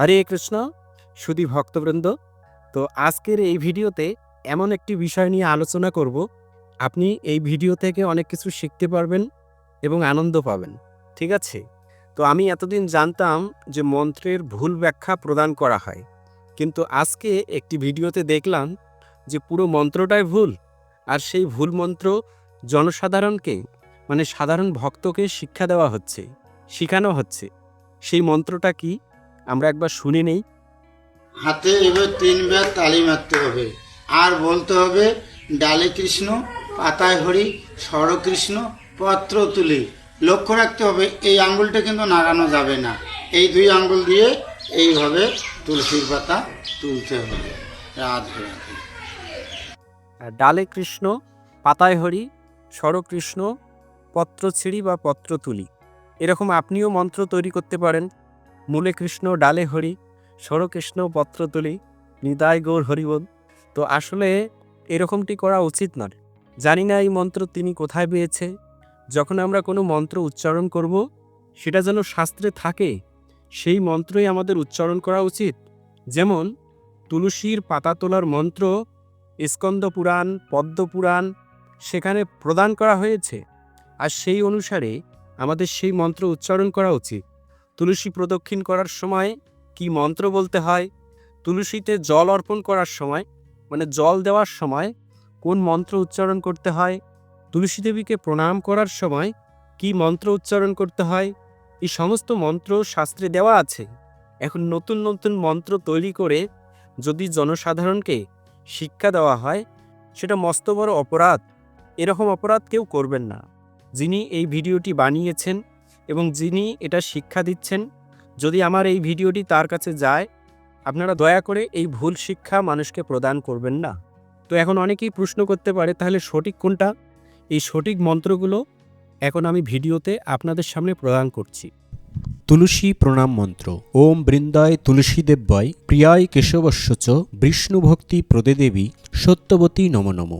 হরে কৃষ্ণ, সুধী ভক্তবৃন্দ। তো আজকের এই ভিডিওতে এমন একটি বিষয় নিয়ে আলোচনা করব। আপনি এই ভিডিও থেকে অনেক কিছু শিখতে পারবেন এবং আনন্দ পাবেন, ঠিক আছে? তো আমি এতদিন জানতাম যে মন্ত্রের ভুল ব্যাখ্যা প্রদান করা হয়। কিন্তু আজকে একটি ভিডিওতে দেখলাম যে পুরো মন্ত্রটাই ভুল। আর সেই ভুল মন্ত্র জনসাধারণকে মানে সাধারণ ভক্তকে শিক্ষা দেওয়া হচ্ছে, শেখানো হচ্ছে। সেই মন্ত্রটা কি? আমরা একবার শুনে নেই। হাতে এবার তিনবার তালি মারতে হবে। আর বলতে হবে ডালে কৃষ্ণ পাতায় হরি সর কৃষ্ণ পত্র তুলি লক্ষ্য রাখতে হবে এই আঙ্গুলটা কিন্তু নাড়ানো যাবে না। এই দুই আঙ্গুল দিয়ে এইভাবে তুলসীর পাতা তুলতে হবে। রাধে রাধে। আর ডালে কৃষ্ণ পাতায় হরি স্বরকৃষ্ণ পত্র ছিঁড়ি বা পত্র তুলি এরকম আপনিও মন্ত্র তৈরি করতে পারেন। মূলে কৃষ্ণ ডালে হরি স্বরকৃষ্ণ পত্র তুলি নিদায় গৌর হরিবোধ তো আসলে এরকমটি করা উচিত নয়। জানি না এই মন্ত্র তিনি কোথায় পেয়েছে। যখন আমরা কোনো মন্ত্র উচ্চারণ করব, সেটা যেন শাস্ত্রে থাকে, সেই মন্ত্রই আমাদের উচ্চারণ করা উচিত। যেমন, তুলসীর পাতা তোলার মন্ত্র, স্কন্দ পুরাণ, পদ্ম পুরাণ, সেখানে প্রদান করা হয়েছে। আর সেই অনুসারে আমাদের সেই মন্ত্র উচ্চারণ করা উচিত। তুলসী প্রদক্ষিণ করার সময় কি মন্ত্র বলতে হয়? তুলসীতে জল অর্পণ করার সময় মানে জল দেওয়ার সময় কোন মন্ত্র উচ্চারণ করতে হয়? তুলসী দেবীকে প্রণাম করার সময় কি মন্ত্র উচ্চারণ করতে হয়? এই সমস্ত মন্ত্র শাস্ত্রে দেওয়া আছে। এখন নতুন নতুন মন্ত্র তৈরি করে যদি জনসাধারণকে শিক্ষা দেওয়া হয়, সেটা মস্ত বড় অপরাধ। এরকম অপরাধ কেউ করবেন না। যিনি এই ভিডিওটি বানিয়েছেন এবং যিনি এটা শিক্ষা দিচ্ছেন, যদি আমার এই ভিডিওটি তার কাছে যায়, আপনারা দয়া করে এই ভুল শিক্ষা মানুষকে প্রদান করবেন না। তো এখন অনেকেই প্রশ্ন করতে পারে, তাহলে সঠিক কোনটা? এই সঠিক মন্ত্রগুলো এখন আমি ভিডিওতে আপনাদের সামনে প্রদান করছি। তুলসী প্রণাম মন্ত্র। ওম বৃন্দায় তুলসীদেব্যয় প্রিয়ায় কেশবস্য চ, বিষ্ণুভক্তি প্রদে দেবী, সত্যবতী নম নম।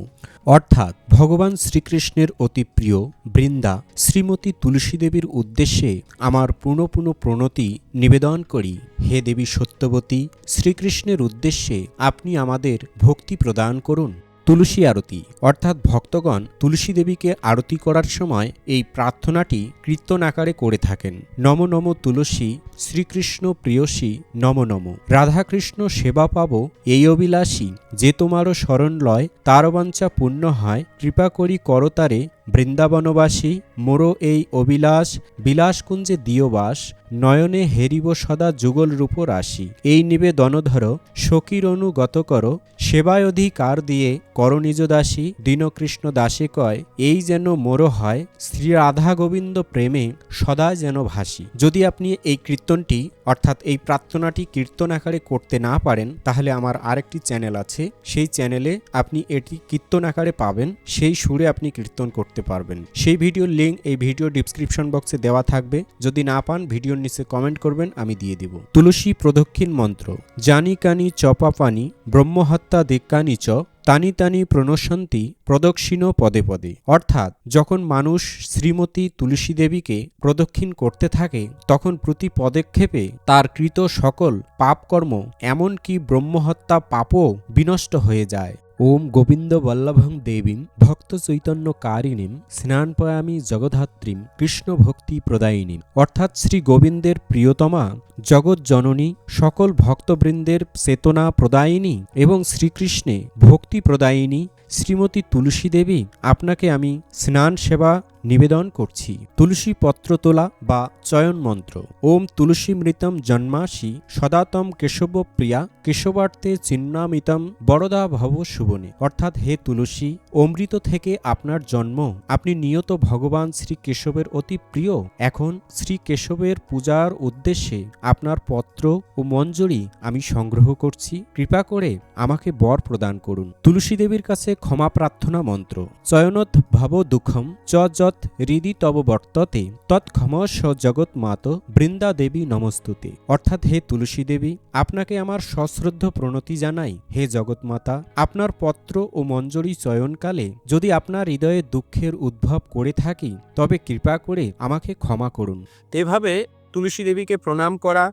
অর্থাৎ ভগবান শ্রীকৃষ্ণের অতি প্রিয় বৃন্দা শ্রীমতী তুলসী দেবীর উদ্দেশ্যে আমার পুনঃ পুনঃ প্রণতি নিবেদন করি, হে দেবী সত্যবতী, শ্রীকৃষ্ণের উদ্দেশ্যে আপনি আমাদের ভক্তি প্রদান করুন। তুলসী আরতি, অর্থাৎ ভক্তগণ তুলসী দেবীকে আরতি করার সময় এই প্রার্থনাটি কীর্তন আকারে করে থাকেন। নম নম তুলসী, শ্রীকৃষ্ণ প্রিয়সী, নম নম। রাধাকৃষ্ণ সেবা পাব, এই অভিলাষী, যে তোমারও শরণ লয়, তার বাঞ্ছা পূর্ণ হয়, কৃপা করি করতারে বৃন্দাবনবাসী, মোরো এই অবিলাস বিলাসকুঞ্জে দিয় বাস নয়নে হেরিব সদা যুগল রূপ রাশি। এই নিবেদনধর সখীর অনুগত কর সেবায় অধিকার দিয়ে কর নিজ দাসী দীনকৃষ্ণ দাসে কয়, এই যেন মোর হয়, শ্রী রাধা গোবিন্দ প্রেমে সদা যেন ভাসি। যদি আপনি এই কীর্তনটি অর্থাৎ এই প্রার্থনাটি কীর্তন আকারে করতে না পারেন, তাহলে আমার আরেকটি চ্যানেল আছে। সেই চ্যানেলে আপনি এটি কীর্তন আকারে পাবেন, সেই সুরে আপনি কীর্তন করতে পারবেন। সেই ভিডিওর লিঙ্ক এই ভিডিও ডিসক্রিপশন বক্সে দেওয়া থাকবে। যদি না পান, ভিডিওর নিচে কমেন্ট করবেন, আমি দিয়ে দিব। তুলসী প্রদক্ষিণ মন্ত্র, জানি কানি চপা পানি ব্রহ্মহত্যা দিক্কানি চ তানি তানি প্রণশন্তি প্রদক্ষিণ পদে পদে। অর্থাৎ, যখন মানুষ শ্রীমতী তুলসী দেবীকে প্রদক্ষিণ করতে থাকে, তখন প্রতি পদক্ষেপে তার কৃত সকল পাপকর্ম, এমনকি ব্রহ্মহত্যা পাপও বিনষ্ট হয়ে যায়। ওম গোবিন্দ বল্লভং দেবীম ভক্ত চৈতন্য কারিণীম স্নানপয়ামি জগধাত্রীম কৃষ্ণ ভক্তি প্রদায়িনীম অর্থাৎ শ্রী গোবিন্দের প্রিয়তমা জগৎ জননী, সকল ভক্তবৃন্দের চেতনা প্রদায়িনী এবং শ্রীকৃষ্ণে ভক্তি প্রদায়িনী শ্রীমতী তুলসী দেবী, আপনাকে আমি স্নান সেবা নিবেদন করছি। তুলসী পত্র তোলা বা চয়ন মন্ত্র। ওম তুলসী মৃতম জন্মাসি, সদাতম কেশব প্রিয়া, কেশবার্তে চিহ্নামিতম বরদা ভব শুভনে অর্থাৎ হে তুলসী, অমৃত থেকে আপনার জন্ম। আপনি নিয়ত ভগবান শ্রী কেশবের অতি প্রিয়। এখন শ্রী কেশবের পূজার উদ্দেশ্যে আপনার পত্র ও মঞ্জরি আমি সংগ্রহ করছি। কৃপা করে আমাকে বর প্রদান করুন। তুলসী দেবীর কাছে ক্ষমা প্রার্থনা মন্ত্র। চয়নত ভাব দুঃখম চ যত হৃদি তব বর্ততে তৎক্ষমস জগৎ মাত বৃন্দা দেবী নমস্তুতে। অর্থাৎ হে তুলসী দেবী, আপনাকে আমার সশ্রদ্ধ প্রণতি জানাই। হে জগৎমাতা আপনার পত্র ও মঞ্জরি চয়নকালে যদি আপনার হৃদয়ে দুঃখের উদ্ভব করে থাকি, তবে কৃপা করে আমাকে ক্ষমা করুন। এভাবে তুলসী দেবীকে প্রণাম করা,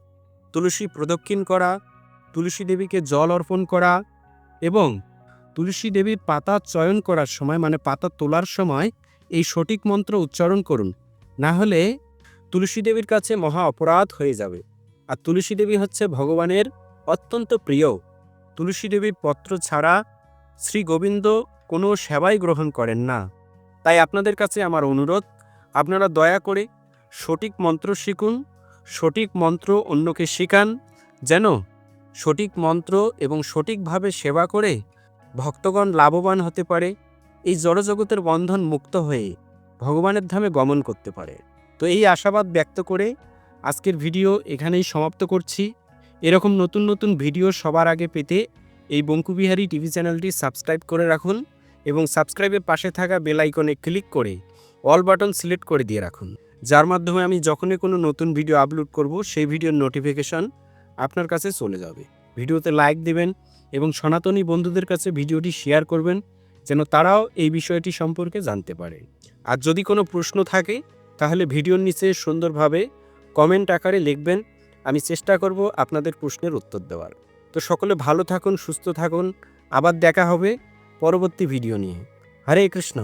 তুলসী প্রদক্ষিণ করা, তুলসী দেবীকে জল অর্পণ করা এবং তুলসী দেবীর পাতা চয়ন করার সময় মানে পাতা তোলার সময় এই সঠিক মন্ত্র উচ্চারণ করুন। না হলে তুলসী দেবীর কাছে মহা অপরাধ হয়ে যাবে। আর তুলসী দেবী হচ্ছে ভগবানের অত্যন্ত প্রিয়। তুলসী দেবীর পত্র ছাড়া শ্রী গোবিন্দ কোনো সেবাই গ্রহণ করেন না। তাই আপনাদের কাছে আমার অনুরোধ, আপনারা দয়া করে সঠিক মন্ত্র শিখুন, সঠিক মন্ত্র অন্যকে শেখান। যেন সঠিক মন্ত্র এবং সঠিকভাবে সেবা করে ভক্তগণ লাভবান হতে পারে। এই জড়জগতের বন্ধন মুক্ত হয়ে ভগবানের ধামে গমন করতে পারে। তো এই আশাবাদ ব্যক্ত করে আজকের ভিডিও এখানেই সমাপ্ত করছি। এরকম নতুন নতুন ভিডিও সবার আগে পেতে এই বঙ্কুবিহারী টিভি চ্যানেলটি সাবস্ক্রাইব করে রাখুন এবং সাবস্ক্রাইবের পাশে থাকা বেল আইকনে ক্লিক করে অল বাটন সিলেক্ট করে দিয়ে রাখুন। যার মাধ্যমে আমি যখনই কোনো নতুন ভিডিও আপলোড করব, সেই ভিডিওর নোটিফিকেশন আপনার কাছে চলে যাবে। ভিডিওতে লাইক দিবেন এবং সনাতনী বন্ধুদের কাছে ভিডিওটি শেয়ার করবেন, যেন তারাও এই বিষয়টি সম্পর্কে জানতে পারে। আর যদি কোনো প্রশ্ন থাকে, তাহলে ভিডিওর নিচে সুন্দরভাবে কমেন্ট আকারে লিখবেন, আমি চেষ্টা করব আপনাদের প্রশ্নের উত্তর দেওয়ার। তো সকলে ভালো থাকুন, সুস্থ থাকুন, আবার দেখা হবে পরবর্তী ভিডিও নিয়ে। হরে কৃষ্ণ।